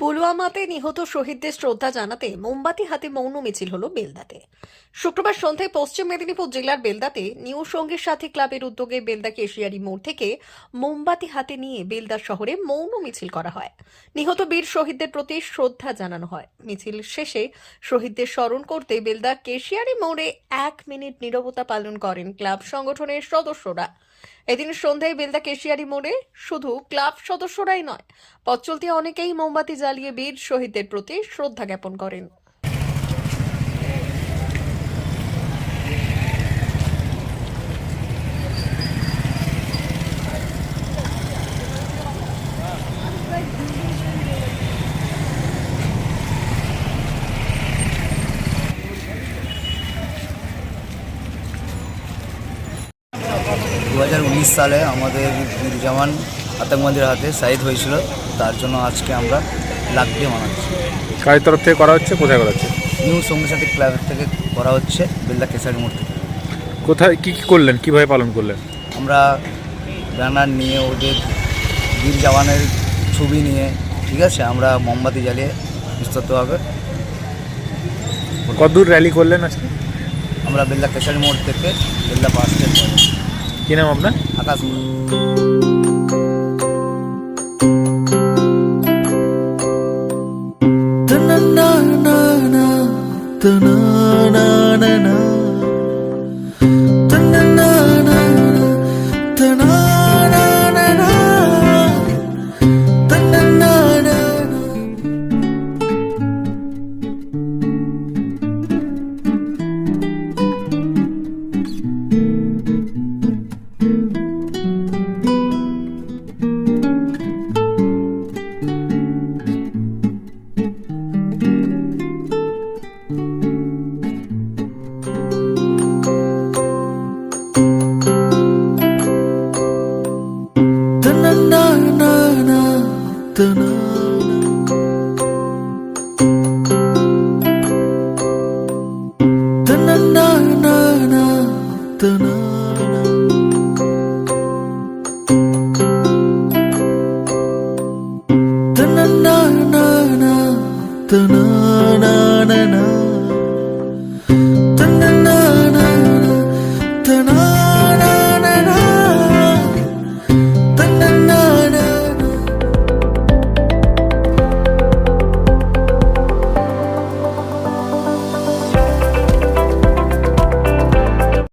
পুলওয়ামাতে নিহত শহীদদের শ্রদ্ধা জানাতে মোমবাতি হাতে মৌন মিছিল হল বেলদাতে। শুক্রবার সন্ধ্যায় পশ্চিম মেদিনীপুর জেলার বেলদাতে নিউ সঙ্গীর সাথী ক্লাবের উদ্যোগে বেলদা কেশিয়ারি মোড় থেকে মোমবাতি হাতে নিয়ে বেলদা শহরে মৌন মিছিল করা হয়। নিহত বীর শহীদদের প্রতি শ্রদ্ধা জানানো হয়। মিছিল শেষে শহীদদের স্মরণ করতে বেলদা কেশিয়ারি মোড়ে এক মিনিট নীরবতা পালন করেন ক্লাব সংগঠনের সদস্যরা। এদিন সন্ধ্যায় বেলদা কেশিয়ারি মোড়ে শুধু ক্লাব সদস্যরাই নয় পথ চলতি অনেকেই মোমবাতি জ্বালিয়ে বীর শহীদদের প্রতি শ্রদ্ধা জ্ঞাপন করেন। দু হাজার উনিশ সালে আমাদের বীর জামান আতঙ্কবাদীর হাতে শহীদ হয়েছিল। তার জন্য আজকে আমরা লাখ দিয়ে মানাচ্ছি কাজের তরফ থেকে করা হচ্ছে? কোথায় করা হচ্ছে? নিউ সঙ্গী সাথী ক্লাবের থেকে করা হচ্ছে বেলদা কেশারি মোড় থেকে। কোথায় কী কী করলেন? কীভাবে পালন করলেন? আমরা ব্যানার নিয়ে ওদের বীর জওয়ানের ছবি নিয়ে ঠিক আছে? আমরা মোমবাতি জ্বালিয়ে বিস্তৃতভাবে কতদূর র্যালি করলেন আজকে? আমরা বিল্লা কেশারি মোড় থেকে বেলদা বাস স্ট্যান্ড কি নাম আপনার আকাশ na na na na